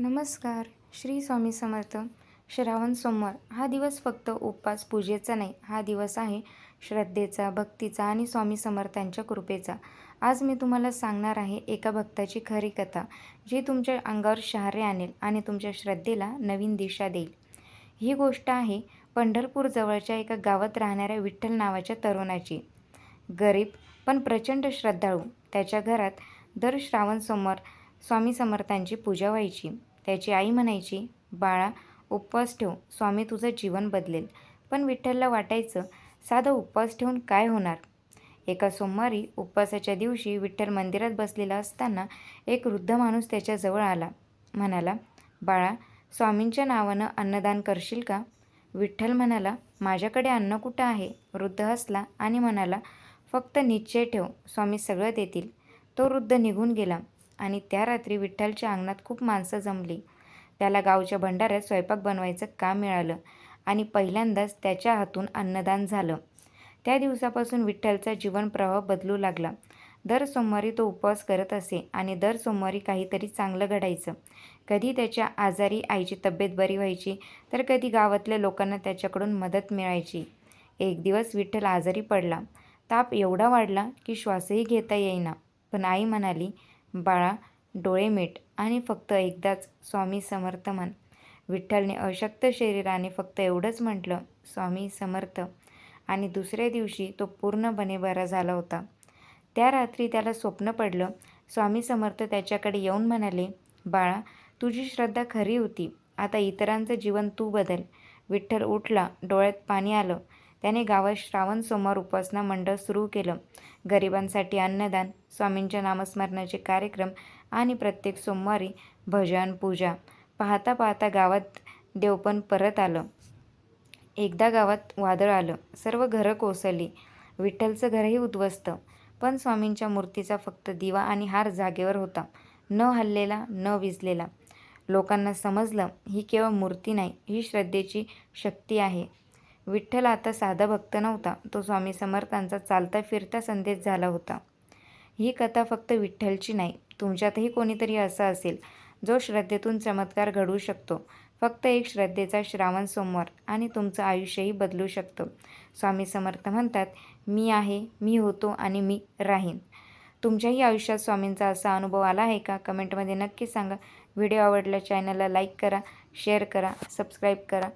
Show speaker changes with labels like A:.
A: नमस्कार. श्री स्वामी समर्थ. श्रावण सोमवार. हा दिवस फक्त उपवास पूजेचा नाही हा दिवस आहे श्रद्धेचा भक्तीचा आणि स्वामी समर्थांच्या कृपेचा. आज मी तुम्हाला सांगणार आहे एका भक्ताची खरी कथा जी तुमच्या अंगावर शहारे आणेल आणि तुमच्या श्रद्धेला नवीन दिशा देईल. ही गोष्ट आहे पंढरपूर जवळच्या एका गावात राहणाऱ्या विठ्ठल नावाच्या तरुणाची. गरीब पण प्रचंड श्रद्धाळू. त्याच्या घरात दर श्रावण सोमवार स्वामी समर्थांची पूजा व्हायची. त्याची आई म्हणायची बाळा उपवास ठेव स्वामी तुझं जीवन बदलेल. पण विठ्ठलला वाटायचं साधं उपवास ठेवून काय होणार? एका सोमवारी उपवासाच्या दिवशी विठ्ठल मंदिरात बसलेला असताना एक वृद्ध माणूस त्याच्याजवळ आला. म्हणाला बाळा स्वामींच्या नावानं अन्नदान करशील का? विठ्ठल म्हणाला माझ्याकडे अन्न कुठं आहे? वृद्ध हसला आणि म्हणाला फक्त निश्चय ठेव स्वामी सगळं देतील. तो वृद्ध निघून गेला. आणि त्या रात्री विठ्ठलच्या अंगणात खूप माणसं जमली. त्याला गावच्या भंडाऱ्यात स्वयंपाक बनवायचं काम मिळालं आणि पहिल्यांदाच त्याच्या हातून अन्नदान झालं. त्या दिवसापासून विठ्ठलचा जीवनप्रवाह बदलू लागला. दर सोमवारी तो उपवास करत असे आणि दर सोमवारी काहीतरी चांगलं घडायचं. कधी त्याच्या आजारी आईची तब्येत बरी व्हायची तर कधी गावातल्या लोकांना त्याच्याकडून मदत मिळायची. एक दिवस विठ्ठल आजारी पडला. ताप एवढा वाढला की श्वासही घेता येईना. पण आई म्हणाली बाळा डोळे मीठ आणि फक्त एकदाच स्वामी समर्थ म्हण. विठ्ठलने अशक्त शरीराने फक्त एवढंच म्हटलं स्वामी समर्थ. आणि दुसऱ्या दिवशी तो पूर्णपणे बरा झाला होता. त्या रात्री त्याला स्वप्न पडलं. स्वामी समर्थ त्याच्याकडे येऊन म्हणाले बाळा तुझी श्रद्धा खरी होती. आता इतरांचं जीवन तू बदल. विठ्ठल उठला डोळ्यात पाणी आलं. त्याने गावात श्रावण सोमवार उपासना मंडळ सुरू केलं. गरिबांसाठी अन्नदान स्वामींच्या नामस्मरणाचे कार्यक्रम आणि प्रत्येक सोमवारी भजन पूजा पाहता पाहता गावात देवपण परत आलं. एकदा गावात वादळ आलं. सर्व घरं कोसळली. विठ्ठलचं घरही उद्ध्वस्त. पण स्वामींच्या मूर्तीचा फक्त दिवा आणि हार जागेवर होता. न हल्लेला न विजलेला. लोकांना समजलं ही केवळ मूर्ती नाही ही श्रद्धेची शक्ती आहे. विठ्ठल आता साधा भक्त नव्हता. तो स्वामी समर्थांचा चालता फिरता संदेश झाला होता. ही कथा फक्त विठ्ठलची नाही तुमच्यातही कोणीतरी असा असेल जो श्रद्धेतून चमत्कार घडवू शकतो. फक्त एक श्रद्धेचा श्रावण सोमवार आणि तुमचं आयुष्यही बदलू शकतं. स्वामी समर्थ म्हणतात मी आहे मी होतो आणि मी राहीन. तुमच्याही आयुष्यात स्वामींचा असा अनुभव आला आहे का? कमेंटमध्ये नक्की सांगा. व्हिडिओ आवडला चॅनलला लाईक करा शेअर करा सबस्क्राईब करा.